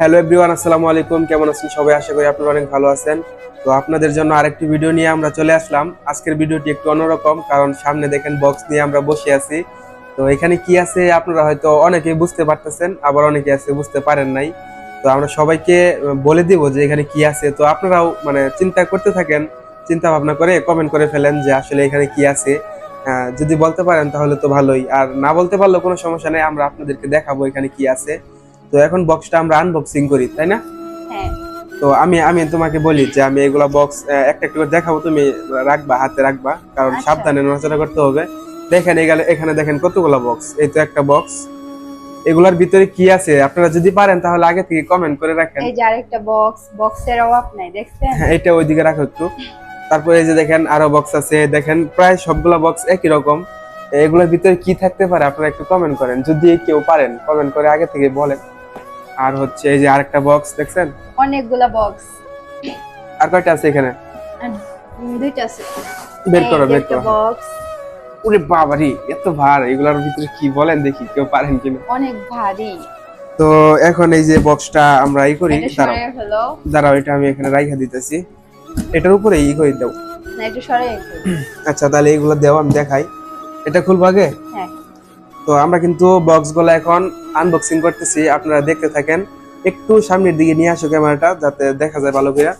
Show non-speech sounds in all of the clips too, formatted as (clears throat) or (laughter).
Hello everyone আসসালামু আলাইকুম। কেমন আছেন সবাই? আশা করি আপনারা অনেক ভালো আছেন। তো আপনাদের জন্য আরেকটি ভিডিও নিয়ে আমরা চলে আসলাম। আজকের ভিডিওটি একটু অন্যরকম, কারণ সামনে দেখেন বক্স নিয়ে আমরা বসে আছি। তো এখানে কি আছে আপনারা হয়তো অনেকেই বুঝতে পারতেছেন, আবার অনেকে আছে বুঝতে পারেন নাই। তো আমরা সবাইকে বলে দিব যে এখানে কি আছে। তো আপনারাও মানে চিন্তা করতে থাকেন, চিন্তা ভাবনা করে কমেন্ট করে ফেলেন যে আসলে এখানে কি আছে। যদি বলতে পারেন তাহলে তো ভালোই। আর না বলতে পারলেও কোনো সমস্যা নেই, আমরা আপনাদেরকে দেখাবো এখানে কি আছে। তো এখন বক্সটা আমরা আনবক্সিং করি তাই না? হ্যাঁ। তো আমি আমি তোমাকে বলি যে আমি এগুলা বক্স একটা একটা করে দেখাবো তুমি রাখবা হাতে রাখবা কারণ আচ্ছা। সাবধানে নড়াচড়া করতে হবে। দেখেন এখানে এখানে দেখেন কতগুলা বক্স এই তো একটা বক্স এগুলার ভিতরে কি আছে? আপনারা যদি পারেন তাহলে আগে থেকে কমেন্ট করে রাখেন। এই যে আরেকটা বক্স বক্সের অভাব নাই দেখছেন? হ্যাঁ এটা ওইদিকে রাখো একটু। তারপরে এই যে দেখেন আরও বক্স আছে দেখেন প্রায় সবগুলা বক্স একই রকম। এগুলোর ভিতরে কি থাকতে পারে আপনারা একটু কমেন্ট করেন। যদি কেউ পারেন কমেন্ট করে আগে থেকে বলেন। আর হচ্ছে এই যে আরেকটা বক্স দেখছেন? অনেকগুলা বক্স আর কয়টা আছে এখানে? দুইটা আছে। বের করো বের করো। বক্স ওরে বাবারি এত ভার এগুলোর ভিতরে কি বলেন দেখি কেউ পারেন কিনা? অনেক ভারী। তো এখন এই যে বক্সটা আমরা ই করি এটা দাঁড়াও। দাঁড়াও এটা আমি এখানে রাইখা দিতেছি। এটার উপরে ই করে দাও। না একটু সরে একটু আচ্ছা তাহলে এইগুলো দেও আমি দেখাই। এটা খুলবো আগে? হ্যাঁ। তো আমরা কিন্তু বক্সগুলো এখন আনবক্সিং করতেছি আপনারা দেখতে থাকেন। একটু সামনের দিকে নিয়ে আসো ক্যামেরাটা যাতে দেখা যায় ভালো করে।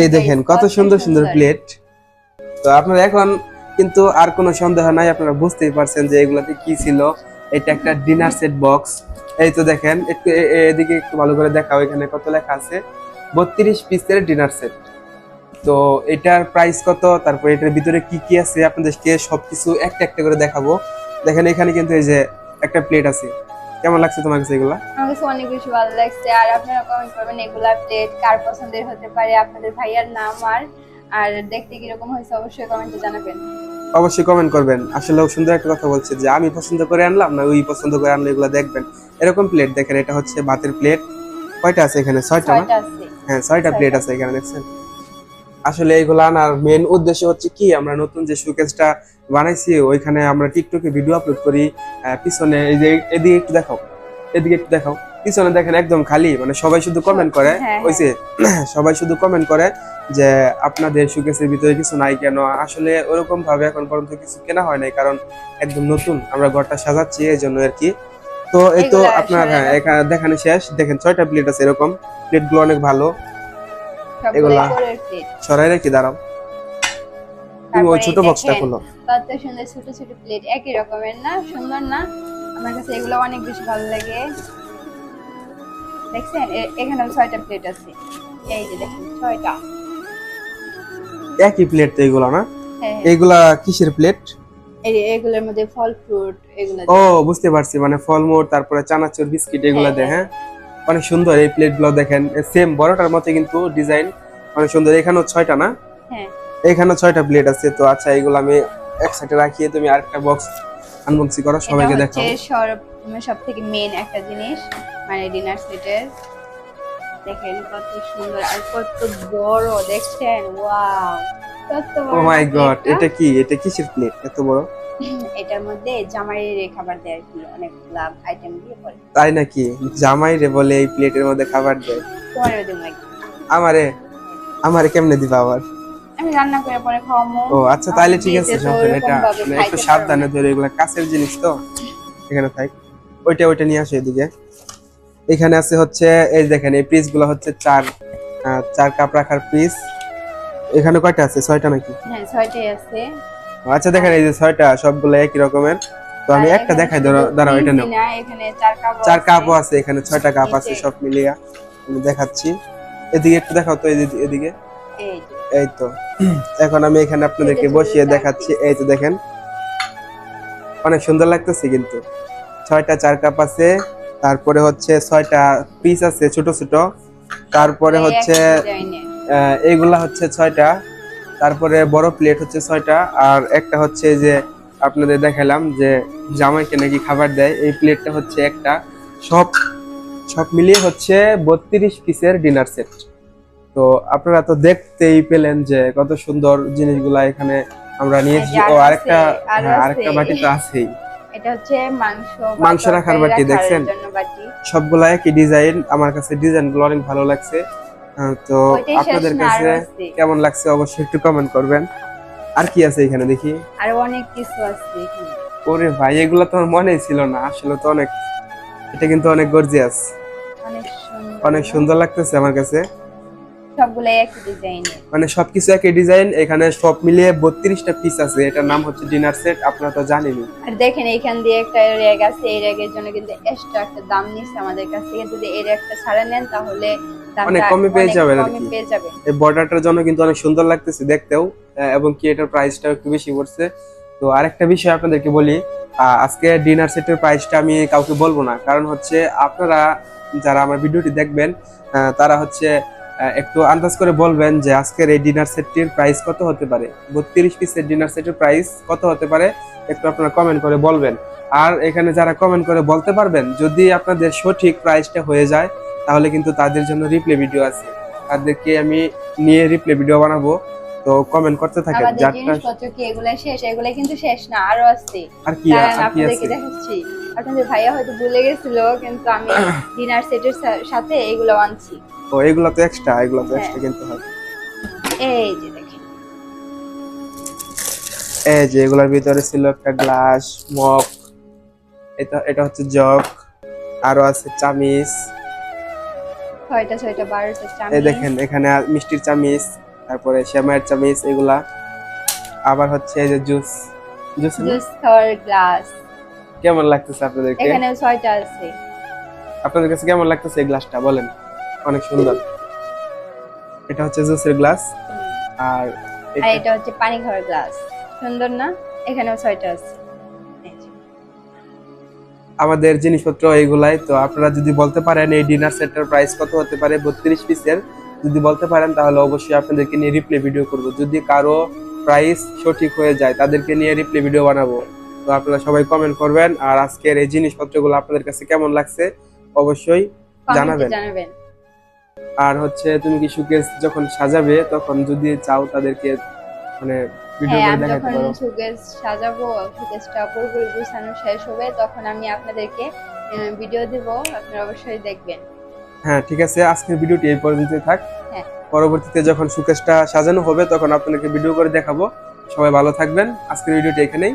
এই দেখেন কত সুন্দর সুন্দর প্লেট তো আপনারা এখন কিন্তু আর কোনো সন্দেহ নাই আপনারা বুঝতেই পারছেন যে এগুলাতে কি ছিল। এটা একটা ডিনার সেট বক্স এই তো দেখেন একটু এদিকে একটু ভালো করে দেখাও এখানে কত লেখা আছে? বত্রিশ পিসের ডিনার সেট তো এটার প্রাইস কত? তারপর এটার ভিতরে কি কি আছে? আপনাদেরকে সবকিছু একটা একটা করে দেখাবো। দেখেন এখানে কিন্তু এই যে একটা প্লেট আছে। কেমন লাগছে তোমার কাছে এগুলা? আমার কাছে অনেক বেশি ভালো লাগছে। আর আপনারা কমেন্ট করবেন এগুলা প্লেট কার পছন্দের হতে পারে আপনাদের ভাইয়ার নাম আর আর দেখতে কীরকম হয়েছে অবশ্যই কমেন্টে জানাবেন। অবশ্যই কমেন্ট করবেন। আসলে সুন্দর একটা কথা বলছে যে আমি পছন্দ করে আনলাম না ওই পছন্দ করে আনলে এগুলো দেখবেন? এরকম প্লেট দেখেন এটা হচ্ছে ভাতের প্লেট কয়টা আছে এখানে? ছয়টা হ্যাঁ ছয়টা। প্লেট আছে এখানে দেখছেন? আসলে এইগুলো আনার মেন উদ্দেশ্য হচ্ছে কি আমরা নতুন যে শোকেসটা বানাইছি ওইখানে আমরা টিকটকে ভিডিও আপলোড করি পিছনে এই যে এদিকে একটু দেখাও এদিকে একটু দেখাও। পিছনে দেখেন একদম খালি মানে সবাই শুধু কমেন্ট করে হ্যাঁ, ওইছে (clears throat) সবাই শুধু কমেন্ট করে যে আপনাদের শোকেসের ভিতরে কিছু নাই কেন? আসলে ওরকম ভাবে এখন পর্যন্ত কিছু কেনা হয় নাই কারণ একদম নতুন আমরা ঘরটা সাজাচ্ছি এই জন্য আর কি। তো এই তো আপনার হ্যাঁ এখানে দেখানো শেষ। দেখেন ছয়টা প্লেট আছে এরকম। প্লেটগুলো অনেক ভালো। এগুলা। সরাই রেখে দাঁড়াও। তুমি ওই তারপরে ছোট বক্সটা খোলো। কত সুন্দর ছোট ছোট প্লেট একই রকমের না? সুন্দর না? আমার কাছে এগুলো অনেক বেশি ভালো লাগে। দেখছেন? এখানে ছয়টা প্লেট আছে। এই যে দেখেন ছয়টা। একই প্লেট তো এগুলো না? হ্যাঁ এগুলা কিসের প্লেট এই এগুলোর মধ্যে ফল ফ্রুট এগুলো ও বুঝতে পারছি। মানে ফলমূল তারপরে চানাচুর বিস্কিট এগুলা হ্যাঁ, দেয় হ্যাঁ? অনেক সুন্দর এই প্লেটগুলো দেখেন সেম বড়টার মতো কিন্তু ডিজাইন অনেক সুন্দর। এখানেও ছয়টা না? হ্যাঁ। এখানে ছয়টা প্লেট আছে। তো আচ্ছা এগুলো আমি এক সাইডে রাখিয়ে তুমি আরেকটা বক্স আনবক্সি করো সবাইকে দেখাও। সব থেকে মেন একটা জিনিস মানে ডিনার সেটের দেখেন কত সুন্দর আর কত বড় দেখছেন? ওয়াও কত ও মাই গড এটা কি? এটা কিসের প্লেট এত বড়? (laughs) এটার মধ্যে খাবার দেয় আর কি অনেকগুলা আইটেম দিয়ে তাই নাকি? জামাই রে বলে এই প্লেটের মধ্যে খাবার দেয়। তোমার আমারে? আমারে কেমনে দিবা আবার? আমি রান্না করে পরে খাওয়াবো ও আচ্ছা তাহলে ঠিক আছে সমস্যা এটা মানে একটু সাবধানে পারবে ধরে এগুলো কাছের জিনিস তো? এখানে থাক। ওইটা ওইটা নিয়ে আসো এদিকে। এখানে আছে হচ্ছে এই দেখেন এই পিসগুলো হচ্ছে চার চার কাপ রাখার পিস এখানে কয়টা আছে? ছয়টা নাকি? হ্যাঁ ছয়টাই আছে। আচ্ছা দেখেন এই যে ছয়টা সবগুলো একই রকমের। তো আমি একটা দেখাই দাঁড়াও এটা নেও। চার কাপ চার কাপও আছে এখানে ছয়টা কাপ আছে সব মিলিয়ে। আমি দেখাচ্ছি। এদিকে একটু দেখাও তো এদিকে। এই তো। এখন আমি এখানে আপনাদেরকে বসিয়ে দেখাচ্ছি। এই তো দেখেন। অনেক সুন্দর লাগতেছে কিন্তু। ছয়টা চার কাপ আছে তারপরে হচ্ছে ছয়টা পিস আছে ছোট ছোট। তারপরে হচ্ছে এইগুলা হচ্ছে ছয়টা। তারপরে বড় প্লেট হচ্ছে ছয়টা আর একটা হচ্ছে যে আপনাদের দেখালাম যে জামাইকে নাকি খাবার দেয়। এই প্লেটটা হচ্ছে একটা। সব সব মিলিয়ে হচ্ছে বত্রিশ পিসের ডিনার সেট তো আপনারা তো দেখতেই পেলেন যে কত সুন্দর জিনিসগুলা এখানে আমরা নিয়েছি। এই ও আরেকটা হ্যাঁ। আরেকটা বাটি তো আছেই। এটা হচ্ছে মাংস মাংস রাখার বাটি, দেখছেন? সবগুলা একই ডিজাইন আমার কাছে ডিজাইনগুলো অনেক ভালো লাগছে। তো আপনাদের কাছে কেমন লাগছে? অবশ্যই একটু কমেন্ট করবেন। আর কি আছে এখানে দেখি? আর অনেক কিছু আছে এখানে। ওরে ভাই এগুলো তো আমার মনেই ছিল না। আসলে তো অনেক এটা কিন্তু অনেক গর্জিয়াস অনেক অনেক সুন্দর লাগতেছে আমার কাছে। সবগুলো একই ডিজাইনের মানে সবকিছু একই ডিজাইন এখানে সব মিলিয়ে বত্রিশটা পিস আছে এটার নাম হচ্ছে ডিনার সেট আপনারা তো জানেনই। আর দেখেন এইখান দিয়ে একটা র্যাগ আছে এই র্যাগের জন্য কিন্তু এক্সট্রা একটা দাম নিচ্ছে আমাদের কাছ থেকে। যদি এই র্যাগটা ছাড়া নেন তাহলে অনেক কমে পেয়ে যাবেন আর কি। এই বর্ডারটার জন্য কিন্তু অনেক সুন্দর লাগতেছে দেখতেও এবং কি এটার প্রাইসটাও একটু বেশি পড়ছে। তো আরেকটা বিষয় আপনাদেরকে বলি আজকে ডিনার সেটের প্রাইসটা আমি কাউকে বলব না কারণ হচ্ছে আপনারা যারা আমার ভিডিওটি দেখবেন আহ, তারা হচ্ছে একটু আন্দাজ করে বলবেন যে আজকের এই ডিনার সেটটির প্রাইস কত হতে পারে? বত্রিশ পিসের ডিনার সেটের প্রাইস কত হতে পারে? একটু আপনারা কমেন্ট করে বলবেন। আর এখানে যারা কমেন্ট করে বলতে পারবেন যদি আপনাদের সঠিক প্রাইসটা হয়ে যায় তাহলে কিন্তু তাদের জন্য রিপ্লে ভিডিও আছে। তাদেরকে আমি নিয়ে রিপ্লে ভিডিও বানাবো। তো কমেন্ট করতে থাকেন যারটা জিনিসপত্র কি এগুলা শেষ? এগুলা কিন্তু শেষ না আরও আছে। আর কি আর কি আছে? দেখাচ্ছি। আপনাদের ভাইয়া হয়তো ভুলে গেছিল কিন্তু আমি (coughs) ডিনার সেটের সাথে এগুলো আনছি। তো এগুলো তো এক্সট্রা এগুলো তো হ্যাঁ। এক্সট্রা কিনতে হবে। এই যে দেখেন। এই যে এগুলোর ভিতরে ছিল একটা গ্লাস মগ এটা এটা হচ্ছে জগ আরও আছে চামিচ। ছয়টা ছয়টা বারোটা এই দেখেন এখানে আর মিষ্টির চামিচ তারপরে শ্যামায়ের চামিচ এগুলা। আবার হচ্ছে এই যে জুস জুস জুস খাওয়ার গ্লাস কেমন লাগতেছে আপনাদেরকে এখানেও ছয়টা আছে। আপনাদের কাছে কেমন লাগতেছে এই গ্লাসটা? বলেন। অনেক সুন্দর। এটা হচ্ছে জুসের গ্লাস। আর এটা হচ্ছে পানি খাওয়ার গ্লাস। সুন্দর না? এখানেও ছয়টা আছে। আমাদের জিনিসপত্র এইগুলাই তো আপনারা যদি বলতে পারেন এই ডিনার সেটের প্রাইস কত হতে পারে বত্রিশ পিসের যদি বলতে পারেন তাহলে অবশ্যই আপনাদেরকে নিয়ে রিপ্লে ভিডিও করব। যদি কারও প্রাইস সঠিক হয়ে যায় তাদেরকে নিয়ে রিপ্লে ভিডিও বানাবো। তো আপনারা সবাই কমেন্ট করবেন। আর আজকের এই জিনিসপত্রগুলো আপনাদের কাছে কেমন লাগছে অবশ্যই জানাবেন। আর হচ্ছে তুমি কি সুকেস যখন সাজাবে তখন যদি চাও তাদেরকে মানে ভিডিও হ্যাঁ করে দেখাতে পারো। সুকেস সাজাবো সুকেসটা পুরোপুরি গুছানো শেষ হবে তখন আমি আপনাদেরকে ভিডিও দিব। আপনারা অবশ্যই দেখবেন। হ্যাঁ ঠিক আছে। আজকের ভিডিওটি এই পর্যন্তই থাক। হ্যাঁ। পরবর্তীতে যখন সুকেশটা সাজানো হবে তখন আপনাদেরকে ভিডিও করে দেখাবো। সবাই ভালো থাকবেন। আজকের ভিডিওটি এখানেই।